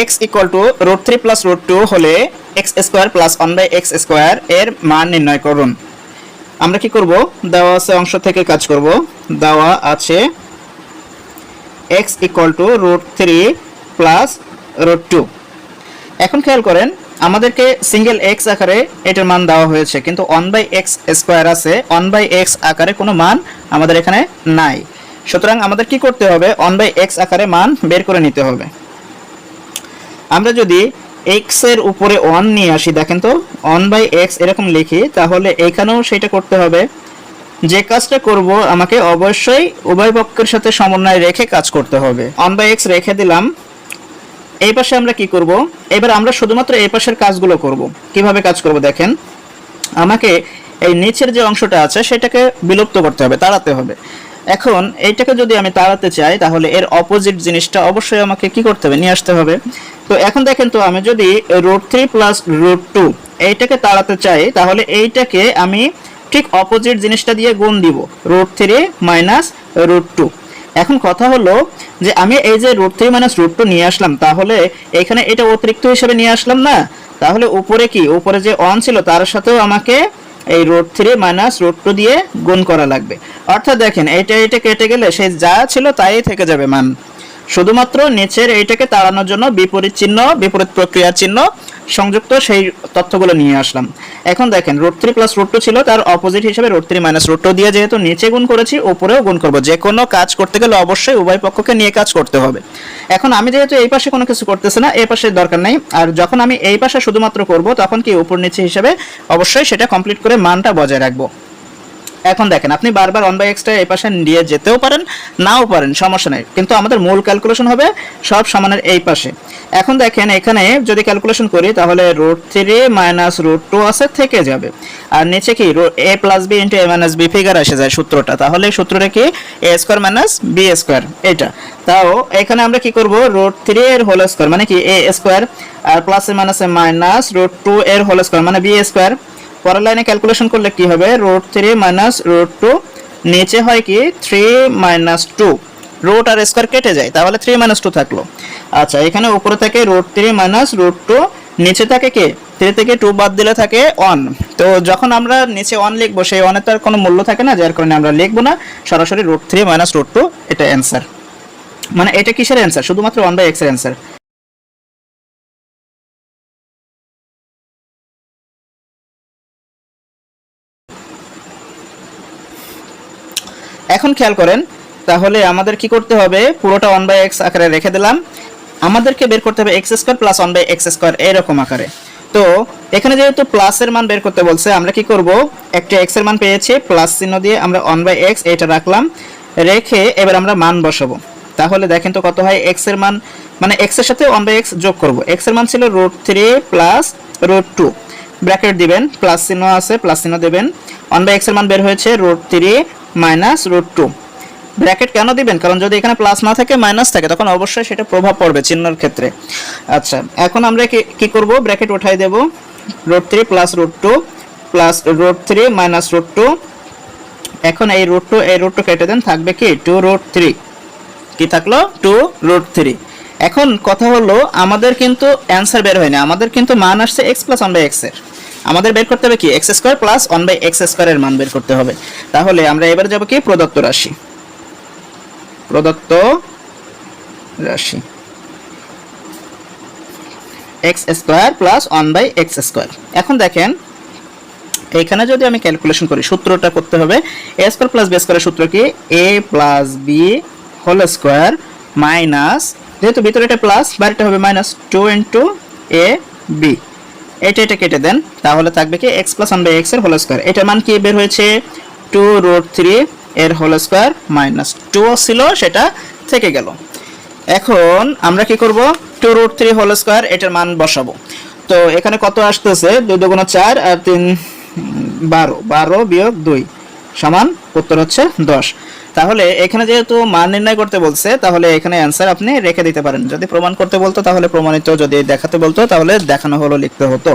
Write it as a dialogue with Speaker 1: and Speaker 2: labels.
Speaker 1: X equal to root three plus root two হলে X square plus one by X square এর মান নির্ণয় করুন। আমরা কি করব? দেওয়া আছে অংশ থেকে কাজ করব। দেওয়া আছে X equal to root three plus root two এখন খেয়াল করেন, আমাদেরকে সিঙ্গেল এক্স আকারে এটার মান দেওয়া হয়েছে, কিন্তু ওয়ান বাই এক্স স্কোয়ার আছে ওয়ান বাই এক্স আকারে কোনো মান আমাদের এখানে নাই। সুতরাং আমাদের কি করতে হবে? ওয়ান বাই এক্স আকারে মান বের করে নিতে হবে। আমরা যদি এক্সের উপরে ওয়ান নিয়ে আসি, দেখেন তো ওয়ান বাই এক্স এরকম লিখি, তাহলে এখানেও সেটা করতে হবে। যে কাজটা করব, আমাকে অবশ্যই উভয় পক্ষের সাথে সমন্বয় রেখে কাজ করতে হবে। ওয়ান বাই এক্স রেখে দিলাম। এই পাশে আমরা কি করব? এবার আমরা শুধুমাত্র এই পাশের কাজগুলো করব। কীভাবে কাজ করব দেখেন? আমাকে এই নিচের যে অংশটা আছে, সেটাকে বিলুপ্ত করতে হবে, তাড়াতে হবে। এখন এইটাকে যদি আমি তাড়াতে চাই, তাহলে এর অপোজিট জিনিসটা অবশ্যই আমাকে কি করতে হবে? নিয়ে আসতে হবে। তো এখন দেখেন তো আমি যদি root three plus root two এইটাকে তাড়াতে চাই, তাহলে এইটাকে আমি ঠিক অপোজিট জিনিসটা দিয়ে গুণ দিব root three minus root two এখন কথা হলো যে আমি এই যে root three minus root two নিয়ে আসলাম, তাহলে এখানে এটা অতিরিক্ত হিসেবে নিয়ে আসলাম না? তাহলে উপরে কি? উপরে যে অন ছিল, তার সাথেও আমাকে এই root three minus root two দিয়ে গুণ করা লাগবে। অর্থাৎ দেখেন, এইটা এটা কেটে গেলে সেই যা ছিল তাই থেকে যাবে মান। শুধুমাত্র নিচের এইটাকে তাড়ানোর জন্য বিপরীত চিহ্ন, বিপরীত প্রক্রিয়া চিহ্ন সংযুক্ত সেই তথ্যগুলো নিয়ে আসলাম। এখন দেখেন, root three plus root two ছিল তার অপোজিট হিসেবে root three minus root two দিয়ে যেহেতু নিচে গুণ করেছি, উপরেও গুণ করব। যে কোনো কাজ করতে গেলে অবশ্যই উভয় পক্ষকে নিয়ে কাজ করতে হবে। এখন আমি যেহেতু এই পাশে কোনো কিছু করতেছি না এই পাশে দরকার নেই। আর যখন আমি এই পাশে শুধুমাত্র করব, তখন কি উপর নিচে হিসেবে অবশ্যই সেটা কমপ্লিট করে মানটা বজায় রাখব। এখন দেখেন, আপনি বারবার ওয়ান বাই এক্সটা এই পাশে দিয়ে যেতেও পারেন, নাও পারেন, সমস্যা নেই। কিন্তু আমাদের মূল ক্যালকুলেশন হবে সব সমানের এই পাশে। এখন দেখেন, এখানে যদি ক্যালকুলেশন করি, তাহলে root three minus root two আছে, থেকে যাবে। আর নিচে কি A plus B into A minus B figure এসে যায় সূত্রটা। তাহলে সূত্রটা কি? A square minus B square এটা তাও এখানে আমরা কি করব? রুট থ্রি এর হোল স্কোয়ার মানে কি A square R plus A minus A minus root two এর হোল স্কোয়ার মানে বি স্কোয়ার পরের লাইনে ক্যালকুলেশন করলে কি হবে? Root three minus root two নিচে হয় কি? থ্রি মাইনাস টু রুট আর স্কোয়ার কেটে যায়, তাহলে থ্রি মাইনাস টু থাকল। আচ্ছা এখানে উপরে থাকে root three minus root two নিচে থাকে কি? থ্রি থেকে টু বাদ দিলে থাকে ওয়ান তো যখন আমরা নিচে ওয়ান লিখব, সেই ওয়ানের তো আর কোনো মূল্য থাকে না, যার কারণে আমরা লিখব না। সরাসরি root three minus root two এটা অ্যান্সার মানে এটা কিসের অ্যান্সার শুধুমাত্র ওয়ান বাই এক্সের অ্যান্সার এখন খেয়াল করেন, তাহলে আমাদের কি করতে হবে? পুরোটা ওয়ান বাই এক্স আকারে রেখে দিলাম। আমাদেরকে বের করতে হবে X square plus one by X square এরকম আকারে। তো, এখানে যেহেতু প্লাসের মান বের করতে বলছে, আমরা কি করব? একটা এক্সের মান পেয়েছি প্লাস চিহ্ন দিয়ে আমরা ওয়ান বাই এক্স এটা রাখলাম, রেখে এবার আমরা মান বসাবো। তাহলে দেখেন তো কত হয় এক্সের মান মানে এক্সের সাথে ওয়ান বাই এক্স যোগ করব। এক্সের মান ছিল root three plus root two bracket দিবেন প্লাস চিহ্ন আছে প্লাস চিহ্ন দেবেন। ওয়ান বাই এক্সের মান বের হয়েছে root three minus root two bracket কেন দিবেন? কারণ যদি এখানে প্লাস না থাকে মাইনাস থাকে, তখন অবশ্যই সেটা প্রভাব পড়বে চিহ্নর ক্ষেত্রে। আচ্ছা এখন আমরা কি করব? ব্র্যাকেট উঠাই দেব। Root three plus root two plus root three minus root two এখন এই রুট টু এই রুট টু কেটে দেন, থাকবে কি? টু রুট থ্রি কি থাকল? টু রুট থ্রি এখন কথা হলো, আমাদের কিন্তু অ্যান্সার বের হয়নি। আমাদের কিন্তু মান আসছে এক্স প্লাস ওয়ান বাই এক্সের। আমাদের বের করতে হবে কি? X square plus one by X স্কোয়ারের মান বের করতে হবে। তাহলে আমরা এবার যাব কি? প্রদত্ত রাশি। প্রদত্ত রাশি। X square plus one by X square এখন দেখেন এখানে যদি আমি ক্যালকুলেশন করি, সূত্রটা করতে হবে। এ স্কোয়ার প্লাস বি স্কোয়ারের সূত্র কি? A plus B whole square minus যেহেতু ভিতরে এটা প্লাস বাইরেটা হবে minus two into A B এটা এটা কেটে দেন, তাহলে থাকবে কি এক্স প্লাস ওয়ান বাই এক্সের হোল স্কোয়ার এটার মান কি বের হয়েছে? টু রুট থ্রি এর হোল স্কোয়ার মাইনাস টু ছিল, সেটা থেকে গেল। এখন আমরা কি করব? Two root three whole square এটার মান বসাবো। তো এখানে কত আসতেছে? দুই দুগুণ চার আর তিন, বারো। বারো বিয়োগ দুই সমান, উত্তর হচ্ছে দশ। তাহলে এখানে যেহেতু মান নির্ণয় করতে বলছে, তাহলে এখানে অ্যান্সার আপনি রেখে দিতে পারেন। যদি প্রমাণ করতে বলতো, তাহলে প্রমাণিত, যদি দেখাতে বলতো, তাহলে দেখানো হলো, লিখতে হতো।